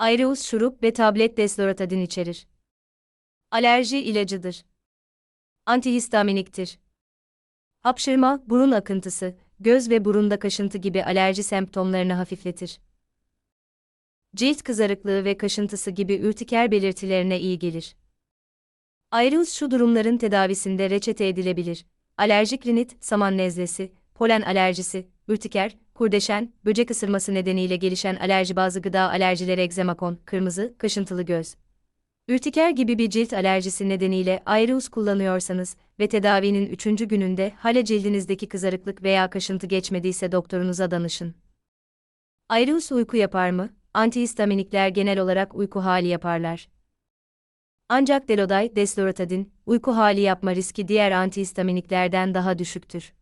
Aereus şurup ve tablet desloratadin içerir. Alerji ilacıdır. Antihistaminiktir. Hapşırma, burun akıntısı, göz ve burunda kaşıntı gibi alerji semptomlarını hafifletir. Cilt kızarıklığı ve kaşıntısı gibi ürtiker belirtilerine iyi gelir. Aereus şu durumların tedavisinde reçete edilebilir. Alerjik rinit, saman nezlesi, polen alerjisi, ürtiker, kurdeşen, böcek ısırması nedeniyle gelişen alerji bazı gıda alerjileri egzemakon, kırmızı, kaşıntılı göz. Ürtiker gibi bir cilt alerjisi nedeniyle Aereus kullanıyorsanız ve tedavinin 3. gününde hala cildinizdeki kızarıklık veya kaşıntı geçmediyse doktorunuza danışın. Aereus uyku yapar mı? Antihistaminikler genel olarak uyku hali yaparlar. Ancak Deloday, desloratadin, uyku hali yapma riski diğer antihistaminiklerden daha düşüktür.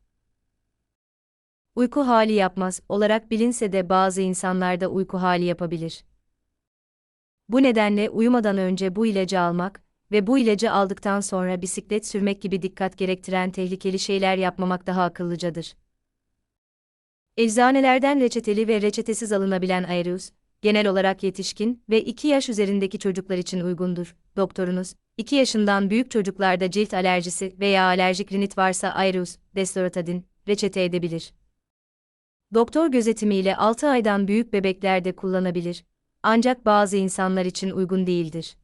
Uyku hali yapmaz olarak bilinse de bazı insanlarda uyku hali yapabilir. Bu nedenle uyumadan önce bu ilacı almak ve bu ilacı aldıktan sonra bisiklet sürmek gibi dikkat gerektiren tehlikeli şeyler yapmamak daha akıllıcadır. Eczanelerden reçeteli ve reçetesiz alınabilen Aereus, genel olarak yetişkin ve 2 yaş üzerindeki çocuklar için uygundur. Doktorunuz, 2 yaşından büyük çocuklarda cilt alerjisi veya alerjik rinit varsa Aereus, desloratadin, reçete edebilir. Doktor gözetimiyle 6 aydan büyük bebeklerde kullanabilir. Ancak bazı insanlar için uygun değildir.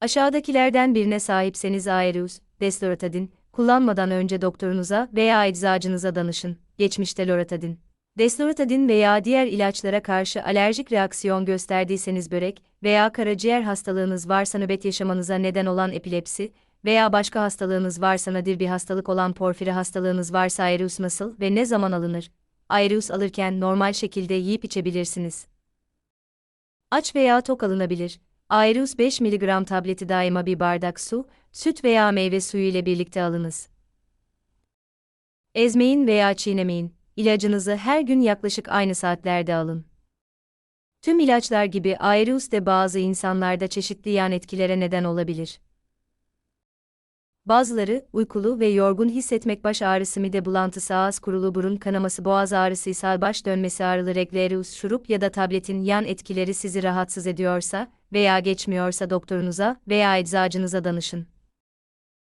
Aşağıdakilerden birine sahipseniz Aereus, desloratadin, kullanmadan önce doktorunuza veya eczacınıza danışın. Geçmişte loratadin. Desloratadin veya diğer ilaçlara karşı alerjik reaksiyon gösterdiyseniz börek veya karaciğer hastalığınız varsa nöbet yaşamanıza neden olan epilepsi veya başka hastalığınız varsa nadir bir hastalık olan porfiri hastalığınız varsa Aereus nasıl ve ne zaman alınır? Aereus alırken normal şekilde yiyip içebilirsiniz. Aç veya tok alınabilir. Aereus 5 mg tableti daima bir bardak su, süt veya meyve suyu ile birlikte alınız. Ezmeyin veya çiğnemeyin. İlacınızı her gün yaklaşık aynı saatlerde alın. Tüm ilaçlar gibi Aereus de bazı insanlarda çeşitli yan etkilere neden olabilir. Bazıları, uykulu ve yorgun hissetmek baş ağrısı mide bulantısı ağız kurulu burun kanaması boğaz ağrısı ishal baş dönmesi ağrılı reglereus şurup ya da tabletin yan etkileri sizi rahatsız ediyorsa veya geçmiyorsa doktorunuza veya eczacınıza danışın.